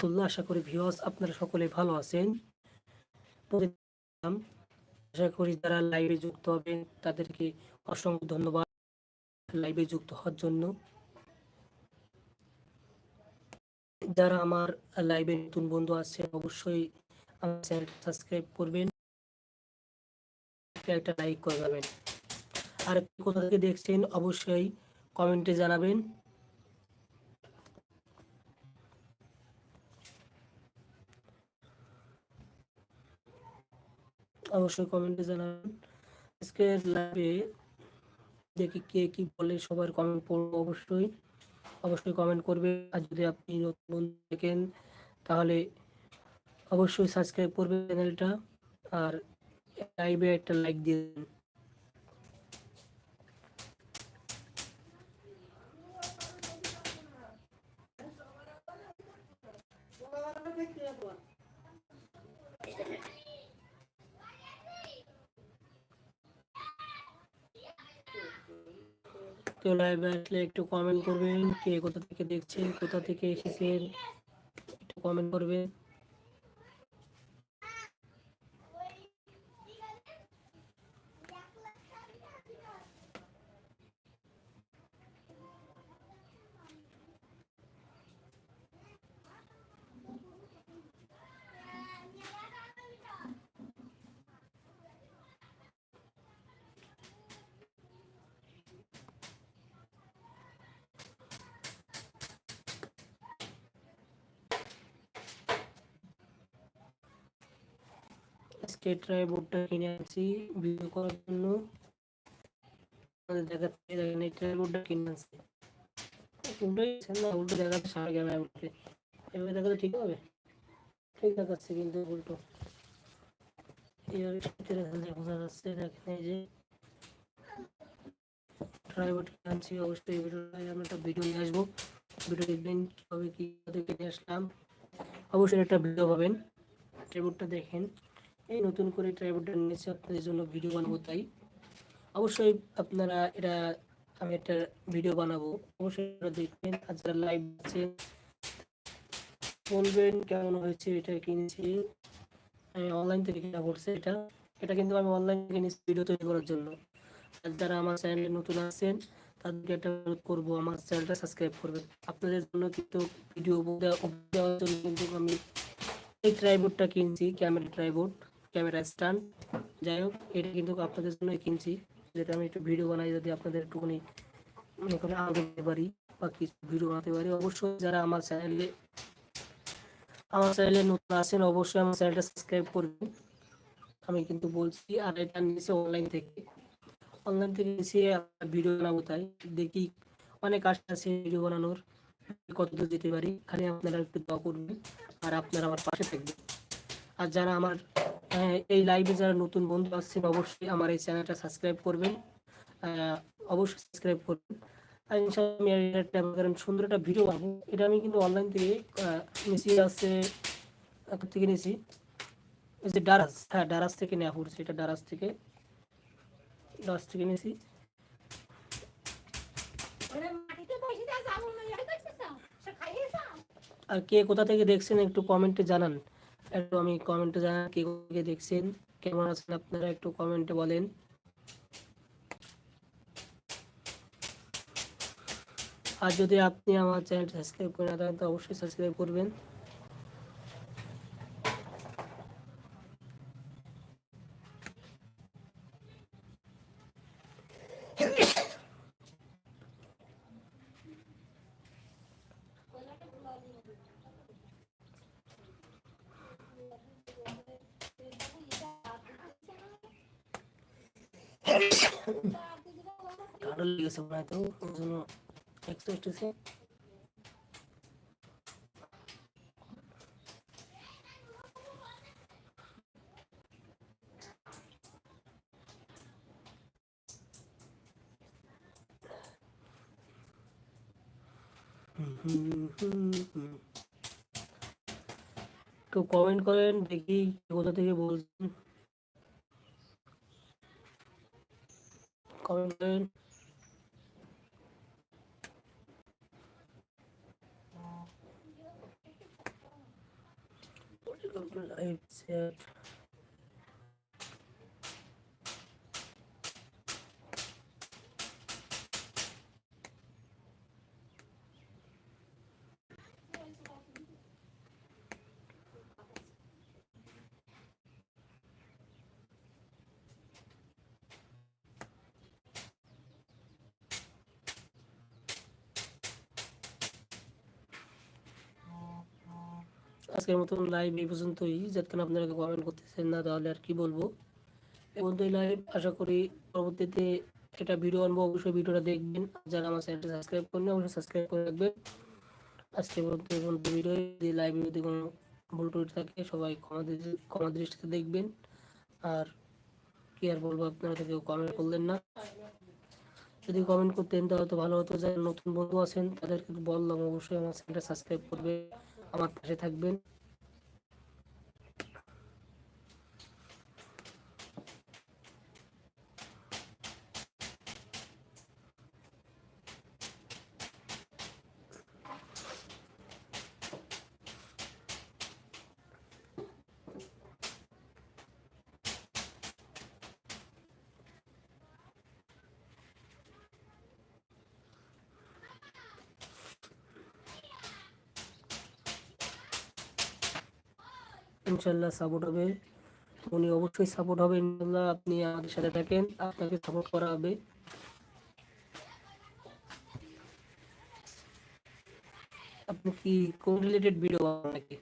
রহমতুল্লাহ, আশা করি ভিউয়ার্স আপনারা সকলে ভালো আছেন। আশা করি যারা লাইভে যুক্ত হবেন, তাদেরকে অসংখ্য ধন্যবাদ লাইভে যুক্ত হওয়ার জন্য। যারা আমার লাইভে নতুন বন্ধু আছে অবশ্যই আমার চ্যানেল সাবস্ক্রাইব করবেন। একটা লাইক করে যাবেন। আর কোথা থেকে দেখছেন, অবশ্যই কমেন্টে জানাবেন। অবশ্যই কমেন্টে জানাবেন। আজকে লাইভে দেখি কে কি বলে সবার কমেন্ট পড়ব অবশ্যই। অবশ্যই কমেন্ট করবে আর যদি আপনি নতুন বন্ধু দেখেন, তাহলে অবশ্যই সাবস্ক্রাইব করবে চ্যানেলটা আর লাইভে একটা লাইক দিয়ে কেউ লাইভে আসলে একটু কমেন্ট করবেন, কে কোথা থেকে দেখছেন কোথা থেকে এসেছেন, একটু কমেন্ট করবেন। ট্রাই বোর্ডটা কিনে আনছি ভিডিও করার জন্য। দেখেন, এই ট্রাই বোর্ডটা কিনে আনছি। না, উল্টো দেখাতে সারা ক্যামেরা উল্টে এভাবে দেখাতে ঠিক হবে? ঠিক দেখাচ্ছে কিন্তু উল্টো। এইভাবে বোঝা যাচ্ছে দেখেন এই যে। কিনে আনছি, অবশ্যই এই ভিডিওটায় আমি একটা ভিডিও নিয়ে আসব। ভিডিও দেখবেন কীভাবে কী থেকে নিয়ে আসলাম। অবশ্যই একটা ভিডিও পাবেন। ট্রাইবোর্ডটা দেখেন। এই নতুন করে ট্রাইবোর্ডটা নিয়েছি আপনাদের জন্য ভিডিও বানাবো তাই। অবশ্যই আপনারা এটা, আমি একটা ভিডিও বানাবো। অবশ্যই দেখবেন, আর যারা লাইভ আছে, বলবেন কেমন হয়েছে এটা কিনেছি। আমি অনলাইন থেকে কেনা পড়ছে এটা। এটা কিন্তু আমি অনলাইন কিনেছি ভিডিও তৈরি করার জন্য। আর যারা আমার চ্যানেলে নতুন আছেন, তাদেরকে একটা অনুরোধ করব, আমার চ্যানেলটা সাবস্ক্রাইব করবেন। আপনাদের জন্য কিন্তু ভিডিও দেওয়ার জন্য কিন্তু আমি এই ট্রাইবোর্ডটা কিনছি ক্যামেরা ট্রাইবোর্ড ক্যামেরা স্ট্যান্ড যাই হোক, এটা কিন্তু আপনাদের জন্য কিনছি। যেটা আমি একটু ভিডিও বানাই যদি আপনাদের একটুখানি, মনে করে আনন্দ পারি বা কিছু ভিডিও বানাতে পারি। অবশ্যই যারা আমার চ্যানেলে আমার চ্যানেলে নতুন আছেন, অবশ্যই আমার চ্যানেলটা সাবস্ক্রাইব করবেন। আমি কিন্তু বলছি, আর এটা নিয়েছি অনলাইন থেকে। অনলাইন থেকে নিয়েছি ভিডিও বানাবো তাই। দেখি অনেক আশা আছে ভিডিও বানানোর। কত দূর যেতে পারি, খালি আপনারা একটু দোয়া করবেন, আর আপনারা আমার পাশে থাকবেন। আর যারা আমার এই লাইভে যারা নতুন বন্ধু আসছেন অবশ্যই আমার এই চ্যানেলটা সাবস্ক্রাইব করবেন। অবশ্যই সাবস্ক্রাইব করবেন। আর আমি একটা কারণ সুন্দর একটা ভিডিও বানাবো। এটা আমি কিন্তু অনলাইন থেকে আহ, নিয়েছি আছে থেকে নিয়েছি এই যে ডারাস হ্যাঁ ডারাস থেকে নেওয়া পড়ছে এটা ডারাস থেকে। ডারাস থেকে নিয়েছি আর কে কোথা থেকে দেখছেন একটু কমেন্টে জানান। একটু আমি কমেন্টে জানান কে কোথা দেখছেন। কেমন আছেন আপনারা? একটু কমেন্টে বলেন। আর যদি আপনি আমার চ্যানেল সাবস্ক্রাইব করে না থাকেন তো অবশ্যই সাবস্ক্রাইব করবেন। ঠান্ডা লেগেছে মনে হয় তো ওই জন্য একটু একটু সে কেউ কমেন্ট করেন দেখি কোথা থেকে বলছেন। কমেন্ট করেন। লাইভ চ্যাট আজকের মতন লাইভ এই পর্যন্তই। যতক্ষণ আপনারা কমেন্ট করতেছেন না, তাহলে আর কি বলব? এই পর্যন্তই লাইভ আশা করি পরবর্তীতে এটা ভিডিও আনব, অবশ্যই ভিডিওটা দেখবেন। যারা আমার চ্যানেলটা সাবস্ক্রাইব করেন অবশ্যই সাবস্ক্রাইব করে রাখবেন। আজকে পর্যন্ত এই পর্যন্ত ভিডিও যদি লাইভ যদি কোনো ভুল টুল থাকে, সবাই ক্ষমা ক্ষমা দৃষ্টিতে দেখবেন। আর কি আর বলব, আপনারা কেউ কমেন্ট করলেন না। যদি কমেন্ট করতেন, তাহলে তো ভালো হতো। যারা নতুন বন্ধু আছেন, তাদেরকে বললাম, অবশ্যই আমার চ্যানেলটা সাবস্ক্রাইব করবে। আমার পাশে থাকবেন। ইনশাল্লাহ সাপোর্ট হবে। উনি অবশ্যই সাপোর্ট হবে ইনশাল্লাহ আপনি আমাদের সাথে থাকেন, আপনাকে সাপোর্ট করা হবে। আপনি কি কোন রিলেটেড ভিডিও নাকি?